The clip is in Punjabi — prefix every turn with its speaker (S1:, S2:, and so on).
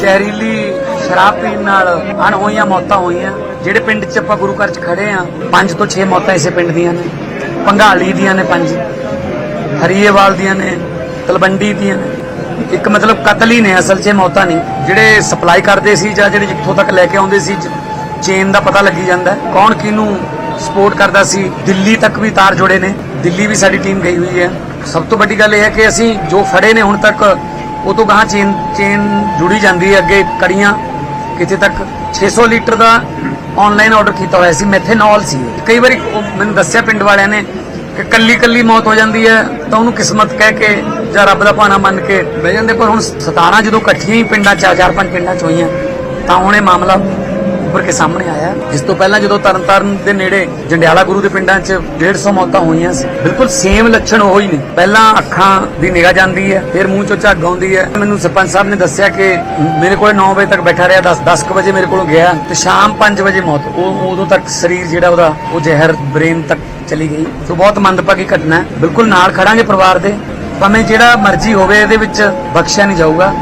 S1: ਜ਼ਹਿਰੀਲੀ ਸ਼ਰਾਬ ਪੀਣ ਨਾਲ ਅਣਹੋਈਆਂ ਮੌਤਾਂ ਹੋਈਆਂ। ਜਿਹੜੇ ਪਿੰਡ 'ਚ ਆਪਾਂ ਗੁਰੂ ਘਰ 'ਚ ਖੜੇ ਆ, ਪੰਜ ਤੋਂ 6 ਮੌਤਾਂ ਇਸੇ ਪਿੰਡ ਦੀਆਂ ਨੇ। ਪੰਘਾਲੀ ਦੀਆਂ ਨੇ ਪੰਜ, ਹਰੀਏਵਾਲ ਦੀਆਂ ਨੇ, ਤਲਵੰਡੀ ਦੀਆਂ ਨੇ। ਇੱਕ ਮਤਲਬ ਕਤਲ ਹੀ ਨੇ, ਅਸਲ 'ਚ ਮੌਤਾਂ ਨਹੀਂ। ਜਿਹੜੇ ਸਪਲਾਈ ਕਰਦੇ ਸੀ ਜਾਂ ਜਿਹੜੇ ਜਿੱਥੋਂ ਤੱਕ ਲੈ ਕੇ ਆਉਂਦੇ ਸੀ ਚੇਨ ਦਾ ਪਤਾ ਲੱਗੀ ਜਾਂਦਾ ਕੌਣ ਕਿਹਨੂੰ ਸਪੋਰਟ ਕਰਦਾ ਸੀ, ਦਿੱਲੀ ਤੱਕ ਵੀ ਤਾਰ ਜੁੜੇ ਨੇ। ਦਿੱਲੀ ਵੀ ਸਾਡੀ ਟੀਮ ਗਈ ਹੋਈ ਹੈ। ਸਭ ਤੋਂ ਵੱਡੀ ਗੱਲ ਇਹ ਹੈ ਕਿ ਅਸੀਂ ਜੋ ਫੜੇ ਨੇ ਹੁਣ ਤੱਕ ਉਹ ਤੋਂ ਗਾਂ ਚੇਨ ਚੇਨ ਜੁੜੀ ਜਾਂਦੀ ਹੈ ਅੱਗੇ ਕੜੀਆਂ। ਕਿਤੇ ਤੱਕ 600 ਲੀਟਰ ਦਾ ਆਨਲਾਈਨ ਆਰਡਰ ਕੀਤਾ ਹੋਇਆ ਸੀ ਮੈਥੇਨੋਲ ਸੀ। ਕਈ ਵਾਰੀ ਉਹ ਮੈਨੂੰ ਦੱਸਿਆ ਪਿੰਡ ਵਾਲਿਆਂ ਨੇ ਕਿ ਕੱਲੀ ਕੱਲੀ ਮੌਤ ਹੋ ਜਾਂਦੀ ਹੈ, ਤਾਂ ਉਹਨੂੰ ਕਿਸਮਤ ਕਹਿ ਕੇ ਜਾਂ ਰੱਬ ਦਾ ਭਾਣਾ ਮੰਨ ਕੇ ਬਹਿ ਜਾਂਦੇ। ਪਰ ਹੁਣ 17 ਜਦੋਂ ਇਕੱਠੀਆਂ ਹੀ ਪਿੰਡਾਂ ਚਾਰ ਚਾਰ ਪੰਜ ਪਿੰਡਾਂ ਚ ਹੋਈਆਂ, ਤਾਂ ਹੁਣ ਇਹ ਮਾਮਲਾ ਉੱਪਰ ਕੇ ਸਾਹਮਣੇ ਆਇਆ। ਜਿਸ ਤੋਂ ਪਹਿਲਾਂ ਜਦੋਂ ਤਰਨਤਾਰਨ ਦੇ ਨੇੜੇ ਜੰਡਿਆਲਾ ਗੁਰੂ ਦੇ ਪਿੰਡਾਂ 'ਚ 150 ਮੌਤਾਂ ਹੋਈਆਂ ਸੀ, ਬਿਲਕੁਲ ਸੇਮ ਲੱਛਣ ਉਹੀ ਨੇ। ਪਹਿਲਾਂ ਅੱਖਾਂ ਦੀ ਨਿਗਾਹ ਜਾਂਦੀ ਹੈ, ਫਿਰ ਮੂੰਹ 'ਚੋਂ ਝੱਗ ਆਉਂਦੀ ਹੈ। ਮੈਨੂੰ ਸਰਪੰਚ ਸਾਹਿਬ ਨੇ ਦੱਸਿਆ ਕਿ ਮੇਰੇ ਕੋਲ 9 ਵਜੇ ਤੱਕ ਬੈਠਾ ਰਿਹਾ 10 10 ਵਜੇ ਮੇਰੇ ਕੋਲ ਗਿਆ ਤੇ ਸ਼ਾਮ 5 ਵਜੇ ਮੌਤ ਉਹ ਉਦੋਂ ਤੱਕ ਸਰੀਰ ਜਿਹੜਾ ਉਹਦਾ, ਉਹ ਜ਼ਹਿਰ ਬ੍ਰੇਨ ਤੱਕ ਚਲੀ ਗਈ। ਸੋ ਬਹੁਤ ਮੰਦਭਾਗੀ ਘਟਨਾ ਹੈ। ਬਿਲਕੁਲ ਨਾਲ ਖੜਾਂਗੇ ਪਰਿਵਾਰ ਦੇ। ਭਾਵੇਂ ਜਿਹੜਾ ਮਰਜ਼ੀ ਹੋਵੇ, ਇਹਦੇ ਵਿੱਚ ਬਖਸ਼ਿਆ ਨਹੀਂ ਜਾਊਗਾ।